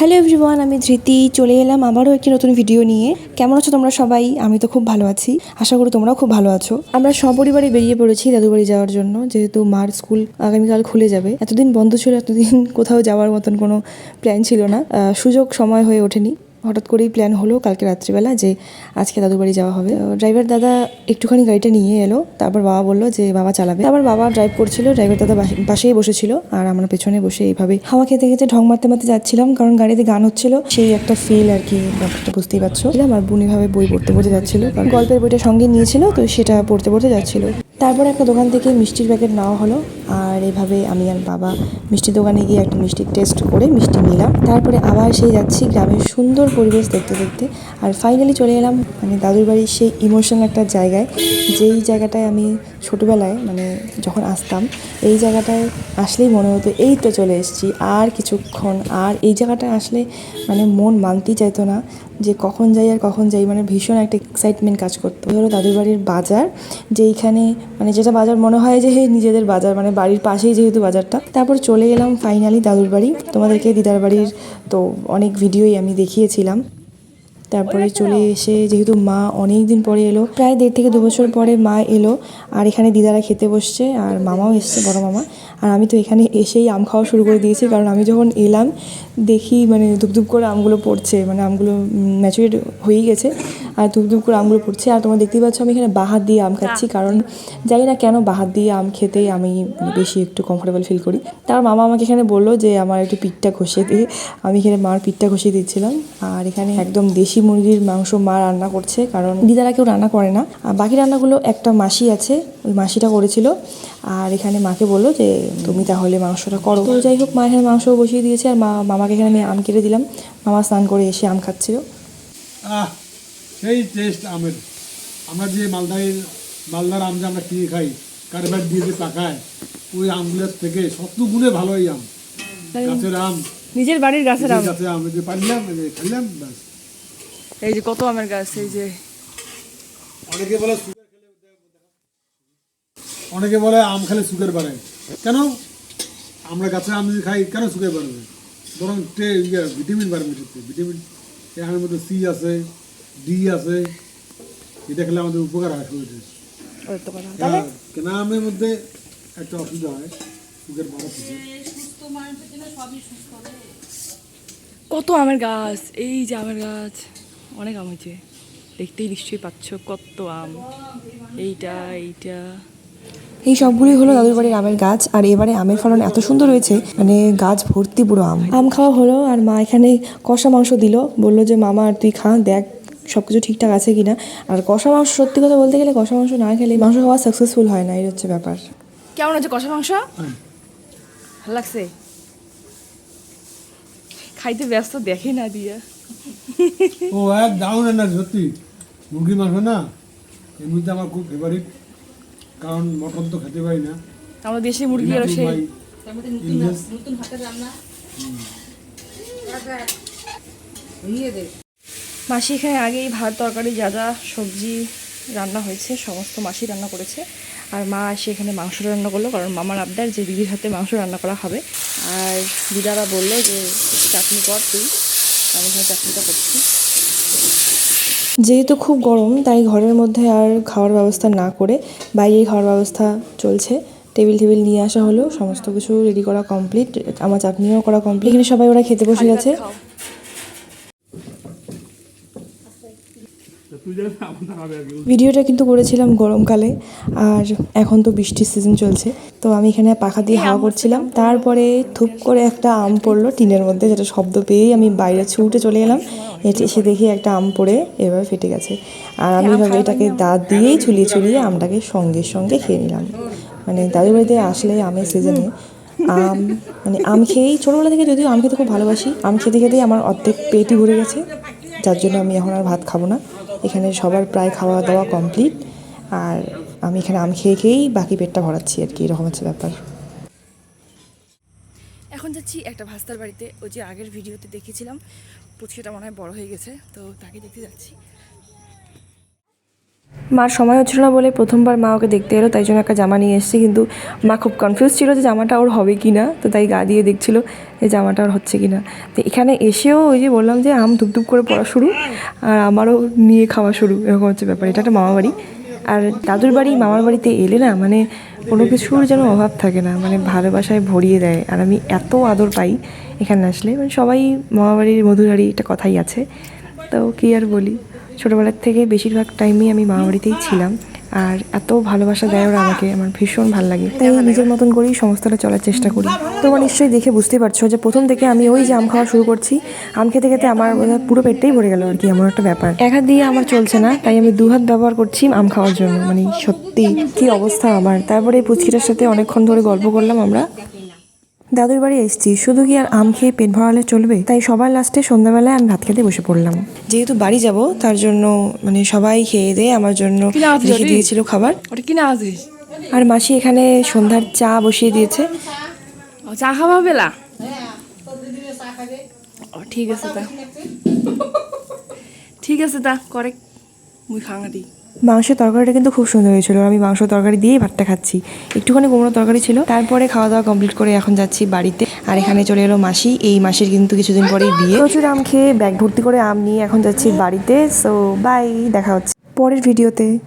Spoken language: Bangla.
হ্যালো এভরিওয়ান, আমি ধৃতি। চলে এলাম আবারও একটি নতুন ভিডিও নিয়ে। কেমন আছো তোমরা সবাই? আমি তো খুব ভালো আছি। আশা করি তোমরাও খুব ভালো আছো। আমরা সপরিবারে বেরিয়ে পড়েছি দাদুবাড়ি যাওয়ার জন্য। যেহেতু মার স্কুল আগামীকাল খুলে যাবে। এতদিন বন্ধ ছিল, এতদিন কোথাও যাওয়ার মতন কোনো প্ল্যান ছিল না। সুযোগ সময় হয়ে ওঠেনি। হঠাৎ করেই প্ল্যান হলো কালকে রাত্রিবেলা যে আজকে দাদুর বাড়ি যাওয়া হবে। ড্রাইভার দাদা একটুখানি গাড়িটা নিয়ে এলো, তারপর বাবা বলল যে বাবা চালাবে। আবার বাবা ড্রাইভ করছিল ড্রাইভার দাদা পাশে- পাশেই বসেছিল আর আমরা পেছনে বসে এইভাবে হাওয়া খেতে খেতে ঢং মারতে মারতে যাচ্ছিলাম কারণ গাড়িতে গান হচ্ছিল। সেই একটা ফিল আর কি, ব্যাপারটা বুঝতেই পারছ। আমার বুনি ভাবে বই পড়তে পড়তে যাচ্ছিল। কারণ গল্পের বইটা সঙ্গে নিয়েছিল, তো সেটা পড়তে পড়তে যাচ্ছিল। তারপর একটা দোকান থেকে মিষ্টির প্যাকেট নেওয়া হলো আর এভাবে আমি আর বাবা মিষ্টির দোকানে গিয়ে একটা মিষ্টির টেস্ট করে মিষ্টি নিলাম। তারপরে আবার সেই যাচ্ছি গ্রামের সুন্দর পরিবেশ দেখতে দেখতে। আর ফাইনালি চলে এলাম মানে দাদুর বাড়ির সেই ইমোশনাল একটা জায়গায়, যেই জায়গাটায় আমি ছোটোবেলায় মানে যখন আসতাম, এই জায়গাটায় আসলেই মনে হতো, এই তো চলে এসেছি, আর কিছুক্ষণ, আর এই জায়গাটায় আসলে মানে মন মানতেই চাইতো না। যে কখন যাই আর কখন যাই মানে ভীষণ একটা এক্সাইটমেন্ট কাজ করতো। ধরো হলো দাদুর বাড়ির বাজার যেইখানে মানে যেটা বাজার মনে হয় যে হে নিজেদের বাজার মানে বাড়ির পাশেই যেহেতু বাজারটা। তারপর চলে এলাম ফাইনালি দাদুর বাড়ি। তোমাদেরকে দিদার বাড়ির তো অনেক ভিডিওই আমি দেখিয়েছিলাম। তারপরে চলে এসে যেহেতু মা অনেক দিন পরে এলো প্রায় দেড় থেকে দু বছর পরে মা এলো আর এখানে দিদারা খেতে বসছে আর মামাও এসছে বড় মামা। আর আমি তো এখানে এসেই আম খাওয়া শুরু করে দিয়েছি কারণ আমি যখন এলাম দেখি মানে ধুপধুপ করে আমগুলো পড়ছে মানে আমগুলো ম্যাচুরেট হয়েই গেছে আর ধুপধুপ করে আমগুলো পড়ছে। আর তোমরা দেখতেই পাচ্ছ আমি এখানে বাহাত দিয়ে আম খাচ্ছি কারণ জানি না কেন বাহাত দিয়ে আম খেতেই আমি বেশি একটু কমফোর্টেবল ফিল করি। তার মামা আমাকে এখানে বলল যে আমার একটু পিঠটা ঘষিয়ে দিয়ে আমি এখানে মার পিঠটা ঘষিয়ে দিচ্ছিলাম আর এখানে একদম দেশি মুরগির মাংস মা রান্না করছে কারণ দিদারা কেউ রান্না করে না। আর বাকি রান্নাগুলো একটা মাসি আছে ওই মাসিটা করেছিল। আর এখানে মাকে বলল যে তুমি তাহলে মাংসটা করো। তো যাই হোক মা এখানে মাংস বসিয়ে দিয়েছে আর মা মামাকে এখানে আমি আম কেটে দিলাম। মামা স্নান করে এসে আম খাচ্ছিল। আহ সেই টেস্ট আমের। আমরা যে মালদায় মালদার আম যে আমরা কিনে খাই কারবার দিয়ে যে পাকায় ওই আমগুলোর থেকে শত গুণে ভালো এই আম। গাছের আম। নিজের বাড়ির গাছের আম। গাছের আম যে পারলাম খাইলাম ব্যাস। এই যে কত আমের গাছ এই যে। অনেকে বলে অনেকে বলে আম খেলে সুগার বাড়ে। কেন? আমরা গাছের আম যদি খাই কেন সুগার বাড়বে? বরং ইয়ে ভিটামিন বাড়বে সেটাতে ভিটামিন আমের মধ্যে সি আছে ডি আছে। এটা খেলে আমাদের উপকার হয় শরীরে। ওই তো কথা হ্যাঁ, কেনা আমের মধ্যে একটা অসুবিধা হয়? সুগার বাড়া থেকে কত আমের গাছ এই যে আমের গাছ। অনেক আম হয়েছে। দেখতেই নিশ্চয়ই পাচ্ছ কত আম। এইটা এইটা। এই সবগুলোই হলো দাদুর বাড়ির আমের গাছ আর এবারে আমের ফলন এত সুন্দর হয়েছে মানে গাছ ভর্তি পুরো আম। আম খাওয়া হলো আর মা এখানে কষা মাংস দিল বলল যে মামা আর তুই খা দেখ সব কিছু ঠিকঠাক আছে কিনা। আর কষা মাংস সত্যি কথা বলতে গেলে কষা মাংস না খেলে মাংস খাওয়া সাকসেসফুল হয় না এই হচ্ছে ব্যাপার। কেমন আছে কষা মাংস? ভালো লাগছে? খাইতে ব্যস্ত দেখে না দিয়া। ও এক দারুণ না সত্যি। মুরগি মাংস না এমনিতে আমার খুব ফেভারিট কারণ মটন তো খেতে পারি না। আমরা দেশি মুরগি আর সেই। ভাই, ইলিশ। মাসি এখানে আগেই ভাত তরকারি যা যা সবজি রান্না হয়েছে সমস্ত মাসি রান্না করেছে। আর মা এসে এখানে মাংস রান্না করল কারণ মামার আবদার যে দিদির হাতে মাংস রান্না করা হবে। আর দিদারা বলল যে চাটনি কর তুই। আমি এখানে চাটনিটা করছি। যেহেতু খুব গরম তাই ঘরের মধ্যে আর খাওয়ার ব্যবস্থা না করে বাইরেই খাওয়ার ব্যবস্থা চলছে। টেবিল টেবিল নিয়ে আসা হলো সমস্ত কিছু রেডি করা কমপ্লিট আমার চাটনিও করা কমপ্লিট এখানে সবাই ওরা খেতে বসে গেছে। ভিডিওটা কিন্তু করেছিলাম গরমকালে আর এখন তো বৃষ্টির সিজন চলছে। তো আমি এখানে পাখা দিয়ে হাওয়া করছিলাম। তারপরে থুপ করে একটা আম পড়ল টিনের মধ্যে যেটা শব্দ পেয়েই আমি বাইরে ছুটে চলে এলাম। এটি এসে দেখি একটা আম পড়ে এভাবে ফেটে গেছে। আর আমি এভাবে এটাকে দাঁত দিয়েই ছুলিয়ে ছুলিয়ে আমটাকে সঙ্গে সঙ্গে খেয়ে নিলাম। মানে দাদুর বাড়িতে আসলে আমের সিজনে আম মানে আম খেয়েই ছোটোবেলা থেকে যদিও আম খেতে খুব ভালোবাসি আম খেতে খেতেই আমার অর্ধেক পেটই ভরে গেছে। যার জন্য আমি এখন আর ভাত খাব না। এখানে সবার প্রায় খাওয়া দাওয়া কমপ্লিট আর আমি এখানে আম খেয়ে খেয়েই বাকি পেটটা ভরাচ্ছি আর কি, এরকম হচ্ছে ব্যাপার। এখন যাচ্ছি একটা ভাস্তার বাড়িতে, ওই যে আগের ভিডিওতে দেখেছিলাম, পুচকেটা মনে হয় বড় হয়ে গেছে, তো তাকে দেখতে যাচ্ছি। মার সময় হচ্ছিল না বলে প্রথমবার মা ওকে দেখতে এলো, তাই জন্য একটা জামা নিয়ে এসেছে। কিন্তু মা খুব কনফিউজ ছিল যে জামাটা ওর হবে কি না তো তাই গা দিয়ে দেখছিল যে জামাটা ওর হচ্ছে কি না তো এখানে এসেও ওই যে বললাম যে আম ধুপ ধুপ করে পড়া শুরু, আর আমারও নিয়ে খাওয়া শুরু, এরকম হচ্ছে ব্যাপার। এটা একটা মামা বাড়ি। আর দাদুর বাড়ি, মামার বাড়িতে এলে না মানে কোনো কিছুর যেন অভাব থাকে না মানে ভালোবাসায় ভরিয়ে দেয়। আর আমি এত আদর পাই এখানে আসলে মানে সবাই মামাবাড়ির মধুরারি একটা কথাই আছে। তো কী আর বলি? ছোটোবেলার থেকে বেশিরভাগ টাইমই আমি মামাবাড়িতেই ছিলাম। আর এত ভালোবাসা দেয় ওরা আমাকে, আমার ভীষণ ভালো লাগে। তাই নিজের মতন করেই সমস্তটা চলার চেষ্টা করি। তোমরা নিশ্চয়ই দেখে বুঝতে পারছ যে প্রথম থেকে আমি ওই যে আম খাওয়া শুরু করছি, আম খেতে খেতে আমার পুরো পেটটাই ভরে গেল আর কি, এমন একটা ব্যাপার। এক হাত দিয়ে আমার চলছে না, তাই আমি দু হাত ব্যবহার করছি আম খাওয়ার জন্য। মানে সত্যি কি অবস্থা আমার। তারপরে এই পুচকিটার সাথে অনেকক্ষণ ধরে গল্প করলাম আমরা। দাদুর বাড়ি এসেছি। শুধু কি আর আম খেয়ে পেট ভরালে চলবে? তাই সবার লাস্টে সন্ধ্যাবেলায় আমি ভাত খেতে বসে পড়লাম। যেহেতু বাড়ি যাব তার জন্য মানে সবাই খেয়ে দিয়ে আমার জন্য রেখে দিয়েছিল খাবার। আর মাসি এখানে সন্ধ্যার চা বসিয়ে দিয়েছে। চা খাওয়া বেলা ও ঠিক আছে তা। ঠিক আছে তা করে। মুই খাঙাটি মাংসের তরকারিটা কিন্তু খুব সুন্দর হয়েছিল। আমি মাংস তরকারি দিয়েই ভাতটা খাচ্ছি। একটুখানি কুমড়ো তরকারি ছিল। তারপরে খাওয়া দাওয়া কমপ্লিট করে এখন যাচ্ছি বাড়িতে। আর এখানে চলে এলো মাসি। এই মাসের কিন্তু কিছুদিন পরেই বিয়ে। প্রচুর আম খেয়ে ব্যাগ ভর্তি করে আম নিয়ে এখন যাচ্ছি বাড়িতে। সো বাই দেখা হচ্ছে। পরের ভিডিওতে